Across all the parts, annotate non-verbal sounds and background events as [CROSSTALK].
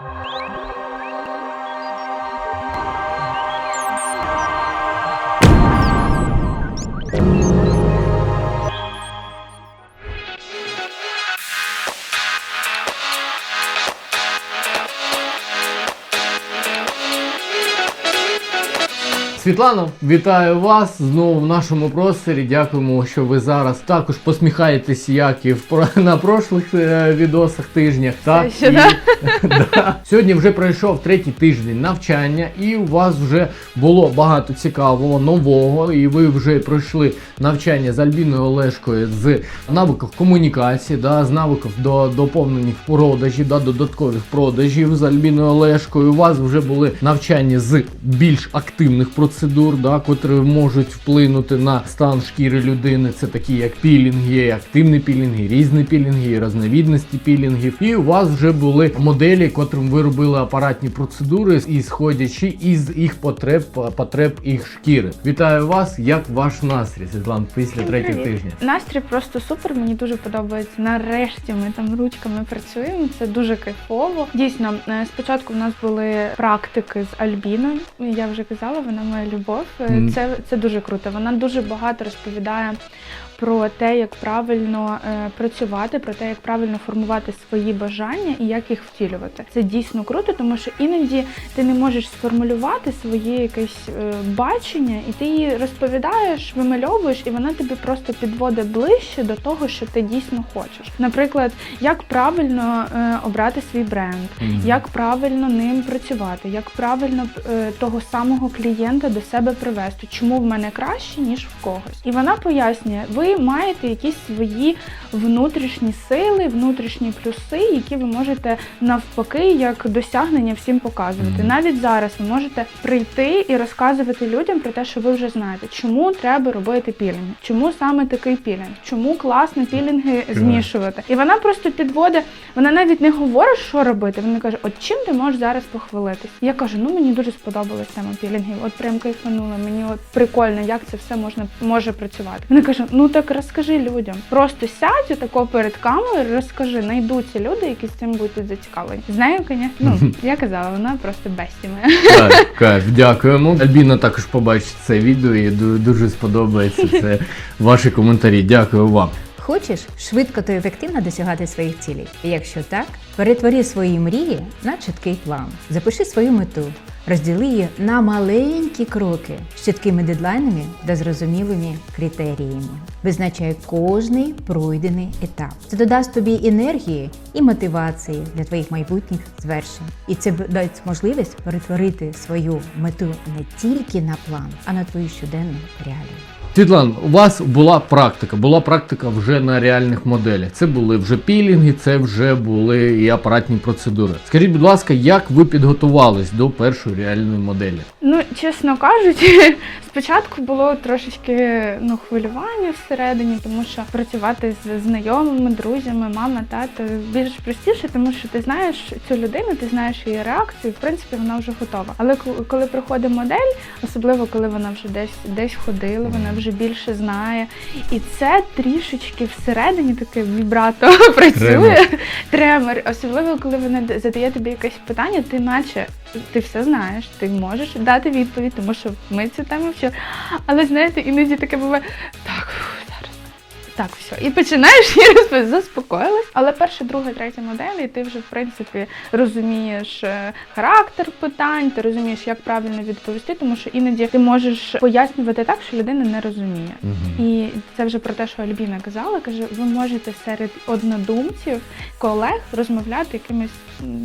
you Світлано, вітаю вас знову в нашому просторі. Дякуємо, що ви зараз також посміхаєтесь, як і в на прошлих е, відосах тижнях. Так ще да. [LAUGHS] Да. Сьогодні вже пройшов третій тиждень навчання, і у вас вже було багато цікавого, нового. І ви вже пройшли навчання з Альбіною Олешкою з навиків комунікації, да, з навиків до доповнених продажів, да, додаткових продажів з Альбіною Олешкою. У вас вже були навчання з більш активних процедур, да, котрі можуть вплинути на стан шкіри людини. Це такі як пілінги, активні пілінги, різні пілінги, різновідності пілінгів. І у вас вже були моделі, котрим ви робили апаратні процедури, і сходячи із їх потреб, потреб їх шкіри. Вітаю вас! Як ваш настрій, Світлан, після третього тижня? Настрій просто супер. Мені дуже подобається. Нарешті ми там ручками працюємо. Це дуже кайфово. Дійсно, е, спочатку в нас були практики з Альбіною. Я вже казала, вона моя любов. Е, Це, це дуже круто. Вона дуже багато розповідає. Про те, як правильно е, працювати, про те, як правильно формувати свої бажання і як їх втілювати. Це дійсно круто, тому що іноді ти не можеш сформулювати своє якесь е, бачення, і ти її розповідаєш, вимальовуєш, і вона тобі просто підводить ближче до того, що ти дійсно хочеш. Наприклад, як правильно е, обрати свій бренд, як правильно ним працювати, як правильно того самого клієнта до себе привести, чому в мене краще, ніж в когось. І вона пояснює, ви маєте якісь свої внутрішні сили, внутрішні плюси, які ви можете навпаки як досягнення всім показувати. Навіть зараз ви можете прийти і розказувати людям про те, що ви вже знаєте, чому треба робити пілінги, чому саме такий пілінг, чому класно пілінги змішувати. І вона просто підводить, вона навіть не говорить, що робити. Вона каже, от чим ти можеш зараз похвалитись? Я кажу, ну мені дуже сподобалась тема пілінгів. От прям кайфанула. Мені от прикольно, як це все можна може працювати. Вона каже: ну так розкажи людям. Просто сядь тако перед камерою, розкажи. Найдуться люди, які з цим будуть зацікавлені. З нею, звісно, ну я казала, вона просто бесті моя. Так, кайф, дякуємо. Альбіна також побачить це відео і ду- дуже сподобається це [LAUGHS] ваші коментарі. Дякую вам. Хочеш швидко та ефективно досягати своїх цілей? І Якщо так, перетвори свої мрії на чіткий план. Запиши свою мету, розділи її на маленькі кроки з чіткими дедлайнами та зрозумілими критеріями. Визначай кожний пройдений етап. Це додасть тобі енергії і мотивації для твоїх майбутніх звершень. І це дасть можливість перетворити свою мету не тільки на план, а на твою щоденну реалію. Світлан, у вас була практика, була практика вже на реальних моделях. Це були вже пілінги, це вже були і апаратні процедури. Скажіть, будь ласка, як ви підготувались до першої реальної моделі? Ну, чесно кажучи, [LAUGHS] спочатку було трошечки ну, хвилювання всередині, тому що працювати з знайомими, друзями, мама, тато більш простіше, тому що ти знаєш цю людину, ти знаєш її реакцію, в принципі, вона вже готова. Але коли приходить модель, особливо коли вона вже десь десь ходила, вона вже більше знає. І це трішечки всередині таке вібрато [LAUGHS] працює. Тремор. Особливо коли вона задає тобі якесь питання, ти наче ти все знаєш, ти можеш дати відповідь, тому що ми цю тему вчили. Але знаєте, іноді таке буває. Так, все. І починаєш [LAUGHS] і заспокоїлась. Але перша, друга, третя модель, і ти вже в принципі розумієш е, характер питань, ти розумієш, як правильно відповісти, тому що іноді ти можеш пояснювати так, що людина не розуміє. І це вже про те, що Альбіна казала. каже, ви можете серед однодумців, колег розмовляти якимись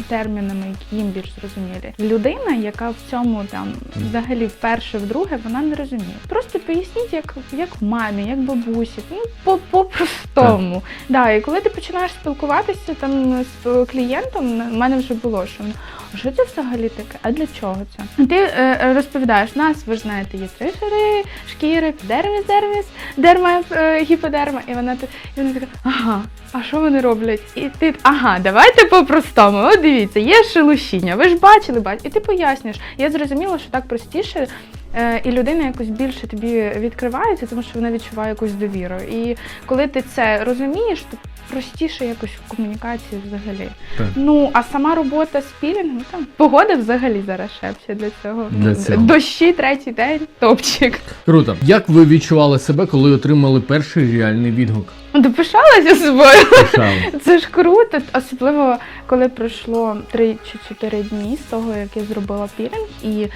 термінами, які їм більш зрозумілі. Людина, яка в цьому там взагалі вперше, вдруге, вона не розуміє. Просто поясніть, як, як мамі, як бабусі, ну по по-простому. Да, і коли ти починаєш спілкуватися там з клієнтом, в мене вже було, що він, «А що це взагалі таке? А для чого це? Ти е, розповідаєш нас, ви ж знаєте, є три шари шкіри, дерміс, дерміс, дерма, е, гіподерма, і вона, і вона така, ага, а що вони роблять? І ти, ага, давайте по-простому. От дивіться, є шелушіння, ви ж бачили, бачите, і ти пояснюєш. Я зрозуміла, що так простіше. е, І людина якось більше тобі відкривається, тому що вона відчуває якусь довіру. І коли ти це розумієш, то простіше якось в комунікації взагалі. Так. Ну, а сама робота з пілінгом, там погода взагалі зараз шепче для цього. Для цього. Дощі третій день, топчик. Круто. Як ви відчували себе, коли отримали перший реальний відгук? Допишалася собою. [LAUGHS] Це ж круто, особливо коли пройшло 3 чи 4 дні з того, як я зробила пілінг, і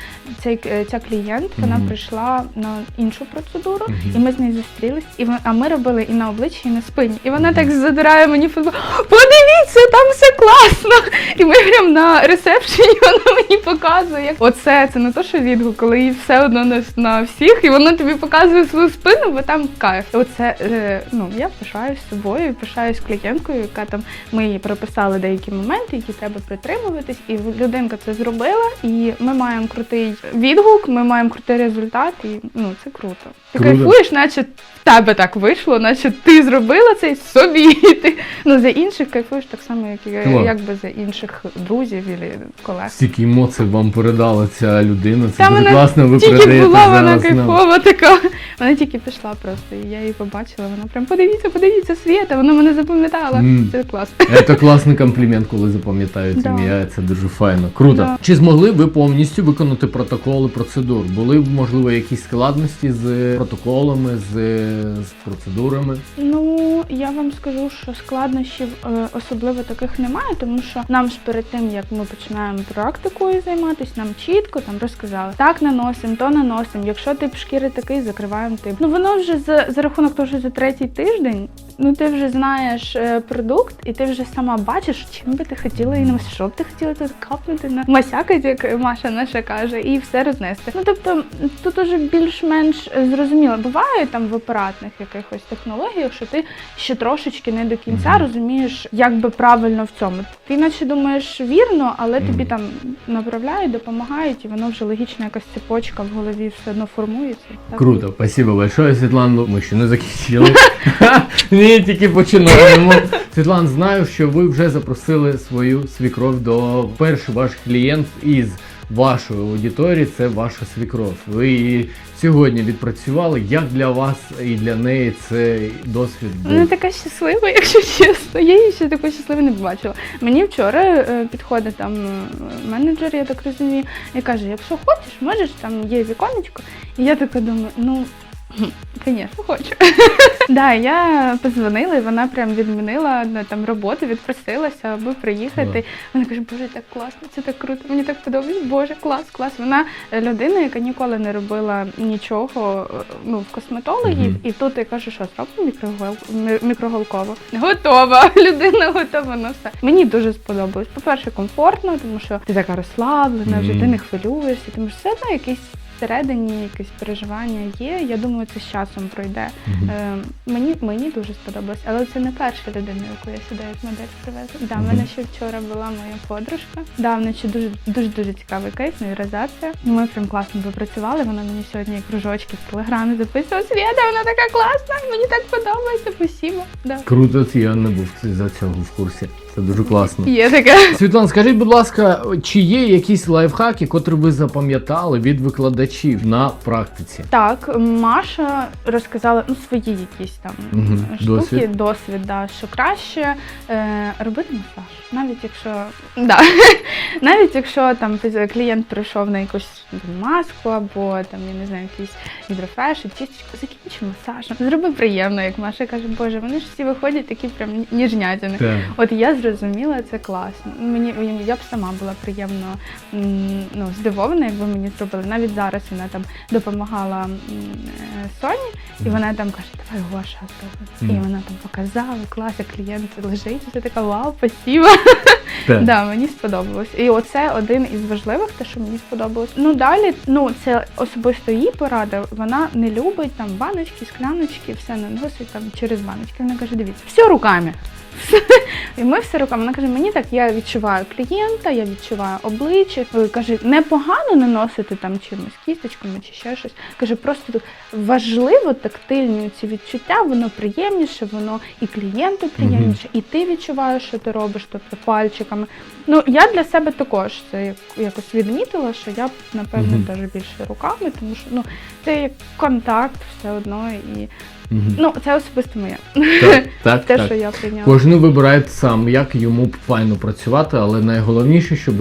цей, е, ця клієнт вона Мгм. прийшла на іншу процедуру, Мгм. і ми з нею зустрілись, і вон- а ми робили і на обличчі, і на спині. І вона так задирає мені футбол. Подивіться, там все класно. І ми прям на ресепшені вона мені показує. як Оце це не то, що відгук, коли їй все одно на, на всіх, і вона тобі показує свою спину, бо там кайф. Оце е, ну я пишаюсь собою, пишаюсь клієнткою, яка там ми їй прописали деякі моменти, які треба притримуватись, і людинка це зробила. І ми маємо крутий відгук, ми маємо крутий результат, і ну це круто. Ти Круто. кайфуєш, наче в тебе так вийшло, наче ти зробила це собі. [LAUGHS] І ти ну за інших кайфуєш так само, як, і- Клас. як би за інших друзів і колег. Стільки емоцій вам передала ця людина. Це Та дуже вона класно. Ви Тільки передаєте була вона зараз нам. кайфова така. Вона тільки пішла просто, і я її побачила. Вона прям подивіться, подивіться, Свєта, вона мене запам'ятала. Мгм. Це клас. Це класний комплімент, коли запам'ятають Да. ім'я. Це дуже файно. Круто. Да. Чи змогли ви повністю виконати протоколи процедур? Були можливо якісь складності з протоколами, з, з процедурами? Ну я вам скажу, що складнощів е, особливо таких немає, тому що нам ж перед тим як ми починаємо практикою займатися, нам чітко там розказали так наносимо, то наносимо. Якщо тип шкіри такий, закриваємо тип. Ну воно вже за, за рахунок того, що за третій тиждень. Ну ти вже знаєш е, продукт, і ти вже сама бачиш, чим би ти хотіла і на що б ти хотіла тут капнути на масякать, як Маша наша каже, і все рознести. Ну тобто тут уже більш-менш зрозуміло. Буває там в апаратних якихось технологіях, що ти ще трошечки не до кінця розумієш, як би правильно в цьому. Ти наче думаєш вірно, але тобі там направляють, допомагають, і воно вже логічна якась цепочка в голові все одно формується. Так? Круто, спасибо большое, Світлана. Ми ще не закінчили. [LAUGHS] Ні, тільки починаємо. Світлан, знаю, що ви вже запросили свою свікров до перший ваш клієнт із вашої аудиторії. Це ваша свікров. Ви її сьогодні відпрацювали. Як для вас і для неї цей досвід Вона така щаслива, [LAUGHS] якщо чесно. Я її ще такої щасливої не бачила. Мені вчора е, підходить там е, менеджер, я так розумію, і каже: якщо хочеш, можеш, там є віконечко. І я така думаю, ну. Звісно, хочу. [LAUGHS] да, я позвонила, і вона прям відмінила ну, там роботу, відпросилася, аби приїхати. Вона каже, боже, так класно, це так круто, мені так подобається. Боже, клас, клас. Вона е, людина, яка ніколи не робила нічого е, ну, в косметології, Мгм. і тут я кажу, що зробимо мікрогол... мікроголково. Готова, [LAUGHS] людина готова на все. Мені дуже сподобалось. По-перше, комфортно, тому що ти така розслаблена, вже ти Мгм. не хвилюєшся, тому що все одно якийсь. Всередині якесь переживання є. Я думаю, це з часом пройде. Мгм. Е, мені, мені дуже сподобалось, але це не перша людина, яку я сюди як модель привезла. Да, Мгм. мене ще вчора була моя подружка. Да, в ще дуже дуже дуже цікавий кейс, нейрозація. Ну, Ми прям класно попрацювали. Вона мені сьогодні кружочки в телеграмі записувала. Свята, вона така класна, мені так подобається. Спасибо. Да. Круто, я не був за цього в курсі. Це дуже класно. Є таке. Світлан, скажіть, будь ласка, чи є якісь лайфхаки, котрі ви запам'ятали від викладачів на практиці? Так, Маша розказала ну, свої якісь там Мгм, штуки, досвід. досвід, да, що краще е, робити масаж. Навіть якщо да, [LAUGHS] навіть якщо там клієнт прийшов на якусь там, маску або там, я не знаю, якийсь гідрофеш, чисточку, закінчи масажем. Зроби приємно, як Маша каже, боже, вони ж всі виходять такі прям ніжнятини. Так. От я зрозуміла, це класно. Мені я б сама була приємно ну, здивована, якби мені зробили. Навіть зараз вона там допомагала е, Соні, і вона там каже, давай Гоша зробимо. І вона там показала, клас, клієнт лежить, і ти така вау, спасибо. Так. [LAUGHS] Да, мені сподобалось. І оце один із важливих, те, що мені сподобалось. Ну далі, ну це особисто її порада. Вона не любить там баночки, скляночки, все наносить там через баночки. Вона каже, дивіться, все руками. [LAUGHS] І ми все руками. Вона каже, мені так, я відчуваю клієнта, я відчуваю обличчя. Е, Каже, непогано наносити там чимось, кісточками чи ще щось. Каже, просто важливо тактильні ці відчуття, воно приємніше, воно і клієнту приємніше, і ти відчуваєш, що ти робиш, тобто пальчиками. Ну я для себе також це якось відмітила, що я напевно теж більше руками, тому що ну це як контакт все одно. І Мгм. ну це особисто моє. Так, [LAUGHS] так, Те, так. що я прийняла. Кожен вибирає сам, як йому файно працювати, але найголовніше, щоб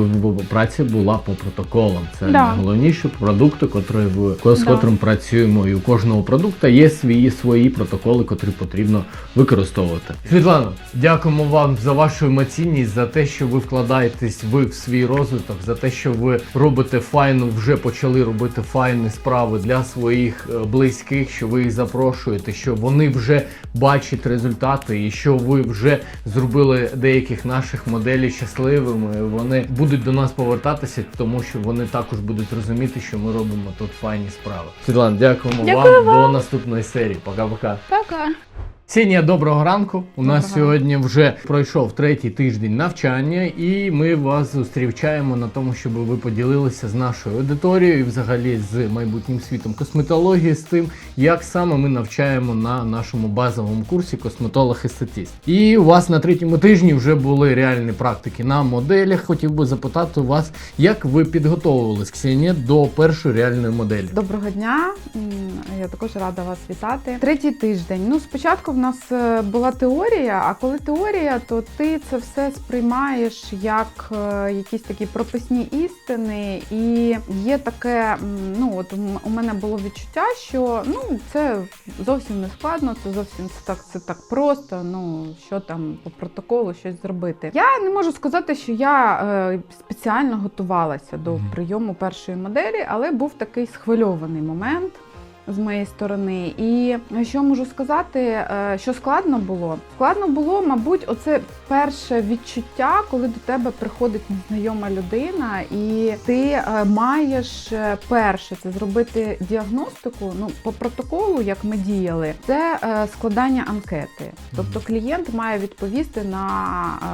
праця була по протоколам. Це Да. найголовніше продукти, котрі в з Да. котрим працюємо. І у кожного продукту є свої свої протоколи, котрі потрібно використовувати. Світлано, дякуємо вам за вашу емоційність, за те, що ви вкладаєтесь ви в свій розвиток, за те, що ви робите файну, вже почали робити файні справи для своїх е, близьких, що ви їх запрошуєте, що вони вже бачать результати, і що ви вже зробили деяких наших моделей щасливими. Вони будуть до нас повертатися, тому що вони також будуть розуміти, що ми робимо тут файні справи. Світлана, дякуємо Дякую вам. До наступної серії. Пока-пока. Пока. Ксенія, доброго ранку. У нас Доброго. сьогодні вже пройшов третій тиждень навчання, і ми вас зустрічаємо на тому, щоб ви поділилися з нашою аудиторією і взагалі з майбутнім світом косметології, з тим, як саме ми навчаємо на нашому базовому курсі косметолог і статіст. І у вас на третьому тижні вже були реальні практики на моделях. Хотів би запитати вас, як ви підготовувались, Ксенія, до першої реальної моделі. Доброго дня, я також рада вас вітати. Третій тиждень. Ну, спочатку в нас е, була теорія, а коли теорія, то ти це все сприймаєш як е, якісь такі прописні істини, і є таке, ну от у мене було відчуття, що ну це зовсім не складно, це зовсім так, це так просто. Ну що там по протоколу щось зробити. Я не можу сказати, що я е, спеціально готувалася до прийому першої моделі, але був такий схвильований момент. З моєї сторони, і що можу сказати, е, що складно було? Складно було, мабуть, оце перше відчуття, коли до тебе приходить незнайома людина, і ти е, маєш е, перше це зробити діагностику. Ну по протоколу, як ми діяли, це е, складання анкети. Тобто клієнт має відповісти на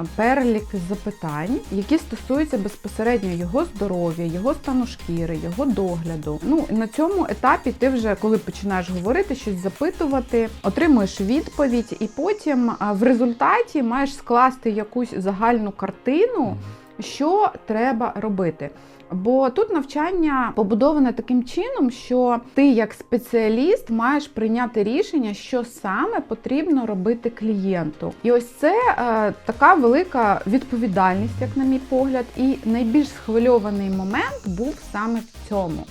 е, перелік запитань, які стосуються безпосередньо його здоров'я, його стану шкіри, його догляду. Ну на цьому етапі ти вже коли починаєш говорити, щось запитувати, отримуєш відповідь, і потім в результаті маєш скласти якусь загальну картину, що треба робити. Бо тут навчання побудоване таким чином, що ти, як спеціаліст, маєш прийняти рішення, що саме потрібно робити клієнту. І ось це е, така велика відповідальність, як на мій погляд, і найбільш схвильований момент був саме в цьому.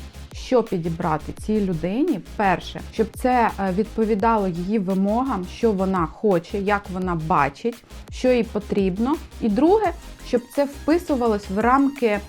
Що підібрати цій людині, перше, щоб це е, відповідало її вимогам, що вона хоче, як вона бачить, що їй потрібно. І друге, щоб це вписувалось в рамки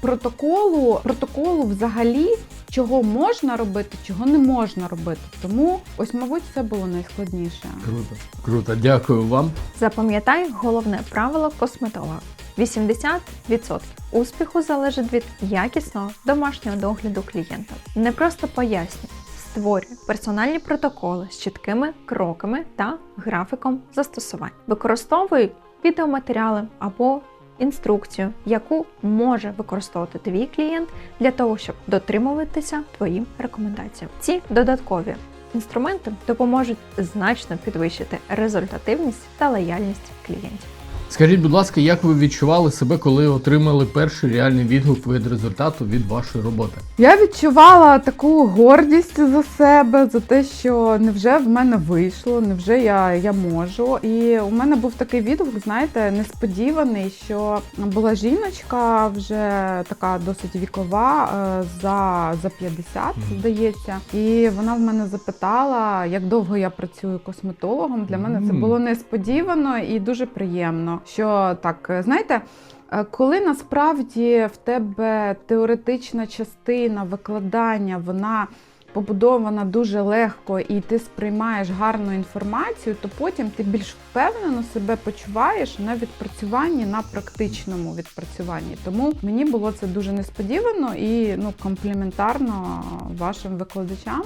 протоколу, протоколу взагалі, чого можна робити, чого не можна робити. Тому ось, мабуть, це було найскладніше. Круто, круто, дякую вам. Запам'ятай головне правило косметолога. 80% успіху залежить від якісного домашнього догляду клієнта. Не просто пояснюй, створюй персональні протоколи з чіткими кроками та графіком застосувань. Використовуй відеоматеріали або інструкцію, яку може використовувати твій клієнт для того, щоб дотримуватися твоїм рекомендаціям. Ці додаткові інструменти допоможуть значно підвищити результативність та лояльність клієнтів. Скажіть, будь ласка, як ви відчували себе, коли отримали перший реальний відгук від результату від вашої роботи? Я відчувала таку гордість за себе, за те, що невже в мене вийшло, невже я, я можу. І у мене був такий відгук, знаєте, несподіваний, що була жіночка вже така досить вікова, е, за, за 50, Мгм. здається. І вона в мене запитала, як довго я працюю косметологом. Для мене це було несподівано і дуже приємно. Що так, е, знаєте. Е, Коли насправді в тебе теоретична частина викладання, вона побудована дуже легко і ти сприймаєш гарну інформацію, то потім ти більш впевнено себе почуваєш на відпрацюванні, на практичному відпрацюванні. Тому мені було це дуже несподівано і ну компліментарно вашим викладачам,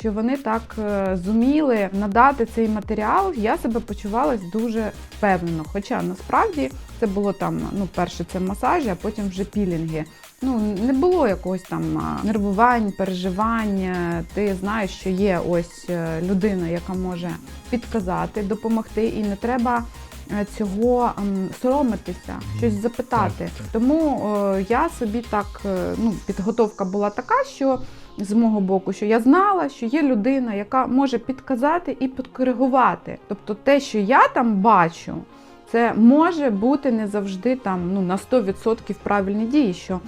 що вони так е, зуміли надати цей матеріал. Я себе почувалась дуже впевнено. Хоча насправді це було там, ну, перше це масажі, а потім вже пілінги. Ну, не було якогось там нервувань, переживань. Е, Ти знаєш, що є ось е, людина, яка може підказати, допомогти, і не треба е, цього соромитися, щось запитати. Тому я собі так, ну, підготовка була така, що з мого боку, що я знала, що є людина, яка може підказати і підкоригувати. Тобто те, що я там бачу, це може бути не завжди там ну, на 100% правильні дії, що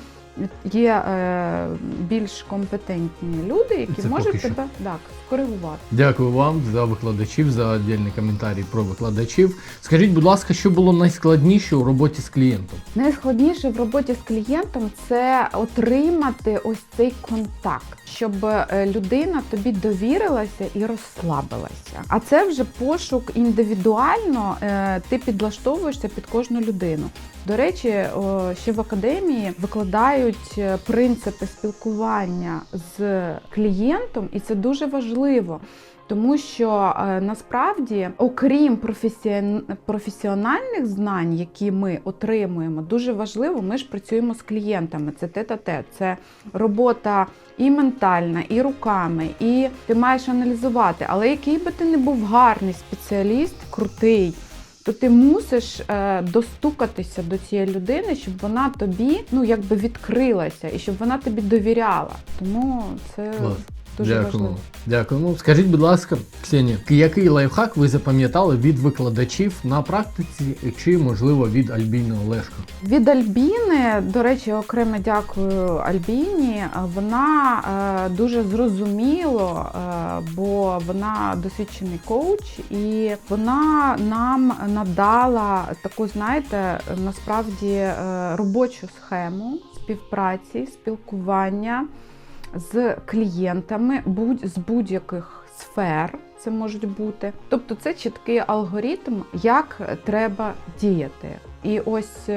є е, більш компетентні люди, які Це можуть що. тебе так, скоригувати. Дякую вам за викладачів, за отдельний коментарі про викладачів. Скажіть, будь ласка, що було найскладніше у роботі з клієнтом? Найскладніше в роботі з клієнтом це отримати ось цей контакт, щоб е, людина тобі довірилася і розслабилася. А це вже пошук індивідуально. е, Ти підлаштовуєшся під кожну людину. До речі, о, ще в академії викладають е, принципи спілкування з клієнтом, і це дуже важливо. Тому що е, насправді, окрім професіональних знань, які ми отримуємо, дуже важливо, ми ж працюємо з клієнтами. Це тет-а-тет, це робота і ментальна, і руками, і ти маєш аналізувати. Але який би ти не був гарний спеціаліст, крутий. То ти мусиш е, достукатися до цієї людини, щоб вона тобі ну якби відкрилася і щоб вона тобі довіряла. Тому це. Дуже важливо. Дякую. Ну, скажіть, будь ласка, Ксенія, який лайфхак ви запам'ятали від викладачів на практиці чи, можливо, від Альбіни Олешко? Від Альбіни, до речі, окремо дякую Альбіні. Вона е, дуже зрозуміло, е, бо вона досвідчений коуч, і вона нам надала таку, знаєте, насправді е, робочу схему співпраці, спілкування з клієнтами будь з будь-яких сфер. Це можуть бути. Тобто це чіткий алгоритм, як треба діяти. І ось е,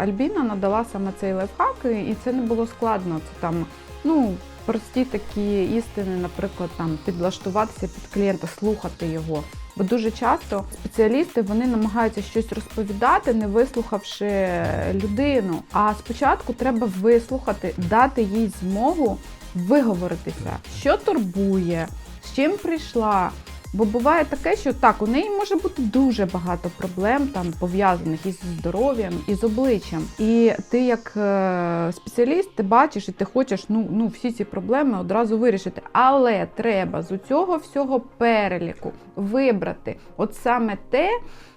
Альбіна надала саме цей лайфхак, і- і це не було складно. Це там, ну, прості такі істини, наприклад, там підлаштуватися під клієнта, слухати його. Бо дуже часто спеціалісти вони намагаються щось розповідати, не вислухавши людину. А спочатку треба вислухати, дати їй змогу виговоритися, що турбує, з чим прийшла. Бо буває таке, що так, у неї може бути дуже багато проблем там пов'язаних із здоров'ям, і з обличчям. І ти, як е, спеціаліст, ти бачиш і ти хочеш ну, ну, всі ці проблеми одразу вирішити. Але треба з цього всього переліку вибрати от саме те,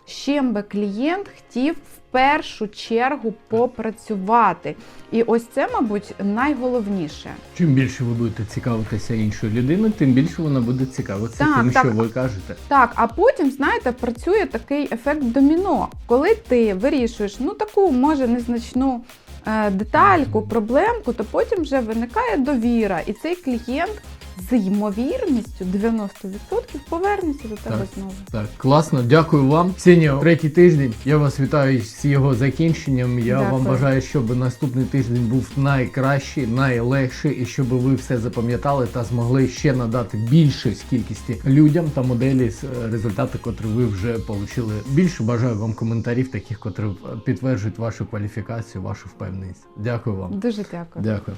з чим би клієнт хотів першу чергу попрацювати. І ось це, мабуть, найголовніше. Чим більше ви будете цікавитися іншою людиною, тим більше вона буде цікавитися Так, тим, так. що ви кажете. Так, а потім, знаєте, працює такий ефект доміно, коли ти вирішуєш ну таку, може, незначну е, детальку, проблемку, то потім вже виникає довіра, і цей клієнт з ймовірністю 90% повернеться до тебе Так. знову. Так, класно, дякую вам. Ксенія, третій тиждень. Я вас вітаю з його закінченням. Я вам бажаю, щоб наступний тиждень був найкращий, найлегший, і щоб ви все запам'ятали та змогли ще надати більше кількості людям та моделі з е, результати, котрі ви вже отримали. Більше бажаю вам коментарів, таких, котрі підтверджують вашу кваліфікацію, вашу впевненість. Дякую вам. Дуже дякую. Дякую.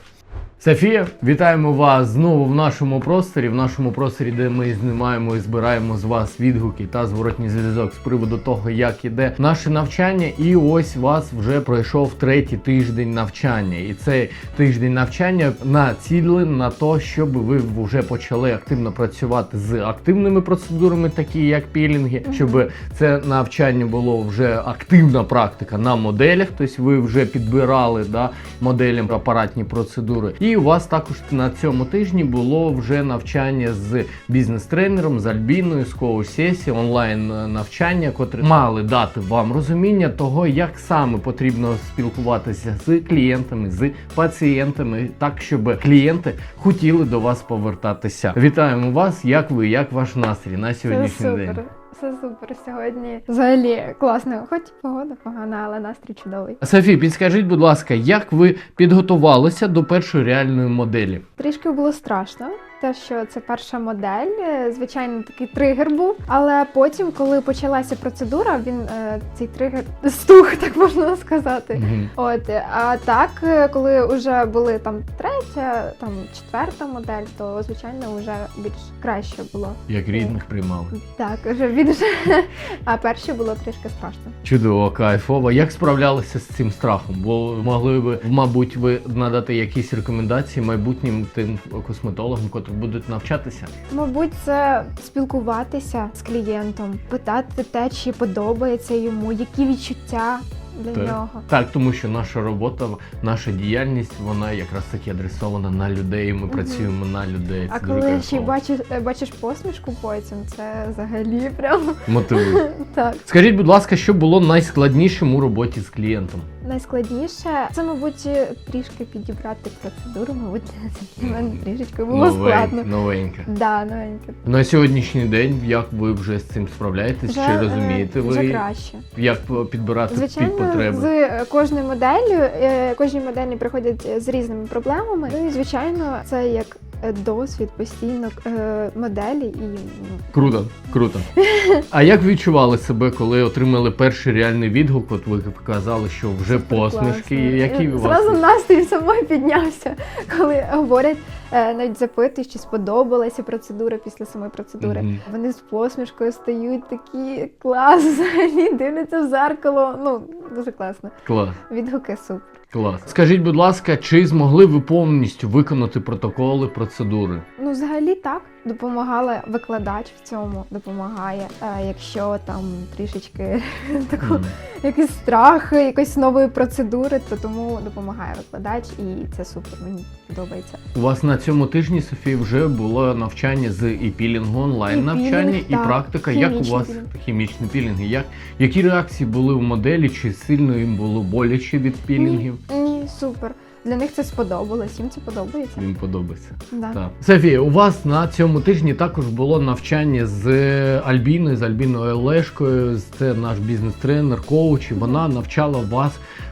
Софія, вітаємо вас знову в нашому просторі, в нашому просторі, де ми знімаємо і збираємо з вас відгуки та зворотній зв'язок з приводу того, як іде наше навчання. І ось вас вже пройшов третій тиждень навчання. І цей тиждень навчання націлений на те, щоб ви вже почали активно працювати з активними процедурами, такі як пілінги, щоб це навчання було вже активна практика на моделях. Тобто ви вже підбирали да, моделям апаратні процедури. І у вас також на цьому тижні було вже навчання з бізнес-тренером, з Альбіною, з коуч-сесії, онлайн навчання, котрі мали дати вам розуміння того, як саме потрібно спілкуватися з клієнтами, з пацієнтами, так щоб клієнти хотіли до вас повертатися. Вітаємо вас! Як ви? Як ваш настрій на сьогоднішній день? супер. Все супер сьогодні. Взагалі класно. Хоч погода погана, але настрій чудовий. Софі, підскажіть, будь ласка, як ви підготувалися до першої реальної моделі? Трішки було страшно, те, що це перша модель. Звичайно, такий тригер був. Але потім, коли почалася процедура, він е, цей тригер стух, [LAUGHS] так можна сказати. Мгм. От, а так, е, коли вже були там третя, там четверта модель, то звичайно вже більш краще було. Як рідних приймали. Так, вже більше. [LAUGHS] А перше було трішки страшно. Чудово, кайфово. Як справлялися з цим страхом? Бо могли би, мабуть, ви надати якісь рекомендації майбутнім тим косметологам, котрі будуть навчатися? Мабуть, це спілкуватися з клієнтом, питати те, чи подобається йому, які відчуття для Так. нього. Так, тому що наша робота, наша діяльність, вона якраз таки адресована на людей. Ми угу. працюємо на людей. А Це коли дуже ще й бачиш, е, бачиш посмішку потім, це взагалі прямо мотивує. [LAUGHS] так. Скажіть, будь ласка, що було найскладнішим у роботі з клієнтом? Найскладніше це, мабуть, трішки підібрати процедуру, мабуть, [LAUGHS] для мене трішечки було Новеньке, складно. новеньке. Да, новеньке. На сьогоднішній день як ви вже з цим справляєтесь? Вже, Чи е, розумієте вже ви, краще. як підбирати під потреби? з кожною моделлю, е, кожні моделі приходять з різними проблемами. Ну і звичайно, це як досвід постійно е, моделі і ну, Круто, круто. А як відчували себе, коли отримали перший реальний відгук? От ви казали, що вже посмішки. Які Е, у вас? Зразу настрій самої піднявся, коли говорять, е, навіть запитують, чи сподобалася процедура після самої процедури. Мгм. Вони з посмішкою стають такі клас, [LAUGHS] взагалі дивляться в зеркало. Ну дуже класно. Клас. Відгуки супер. Клас. Скажіть, будь ласка, чи змогли ви повністю виконати протоколи процедури? Ну, взагалі так. Допомагала викладач в цьому, допомагає. Е, якщо там трішечки [LAUGHS] таку якийсь страх, якоїсь нової процедури, то тому допомагає викладач, і це супер. Мені подобається. У вас на цьому тижні, Софія, вже було навчання з і-пілінгу, онлайн І-пілінг, навчання і так. практика. Як у вас пілінг. хімічні пілінги? Як які реакції були у моделі? Чи сильно їм було боляче від пілінгів? Ні, ні, супер. Для них це сподобалось, їм це подобається. Їм подобається. Да. Так. Софія, у вас на цьому тижні також було навчання з Альбіною, з Альбіною Олешкою. Це наш бізнес-тренер, коуч. І вона навчала вас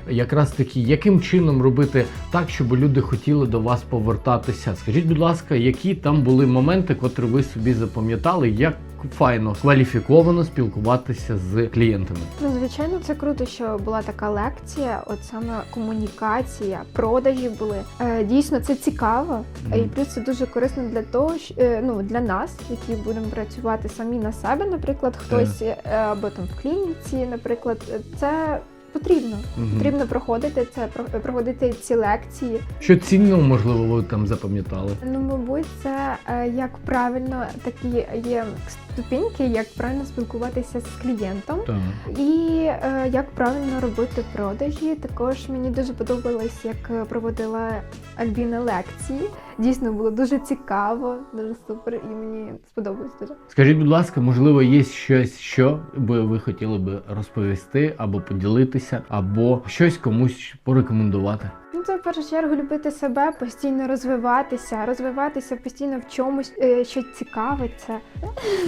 якраз таки, яким чином робити так, щоб люди хотіли до вас повертатися. Скажіть, будь ласка, які там були моменти, котрі ви собі запам'ятали, як файно кваліфіковано спілкуватися з клієнтами? Ну, звичайно, це круто, що була така лекція, от саме комунікація, продажі були. Е, дійсно, це цікаво. Мгм. І плюс це дуже корисно для того, що, е, ну, для нас, які будемо працювати самі на себе, наприклад, хтось е, або там в клініці, наприклад, е, це потрібно. Мгм. Потрібно проходити це, про- проходити ці лекції. Що цінного, можливо, ви там запам'ятали? Ну, мабуть, це як правильно такі є ступіньки, як правильно спілкуватися з клієнтом. Так. І е, як правильно робити продажі. Також мені дуже подобалось, як е, проводила Альбіна лекції. Дійсно було дуже цікаво, дуже супер, і мені сподобалось дуже. Скажіть, будь ласка, можливо, є щось, що би ви хотіли би розповісти або поділитися, або щось комусь порекомендувати? Ну, це в першу чергу любити себе, постійно розвиватися, розвиватися постійно в чомусь, е, що цікавиться.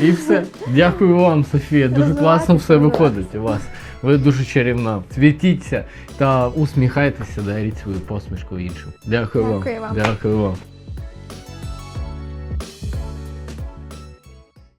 І все. Дякую вам, Софія. Дуже класно все виходить у вас. Ви дуже чарівна. Світіться та усміхайтеся, даріть свою посмішку іншим. Дякую вам. Дякую вам. Дякую вам.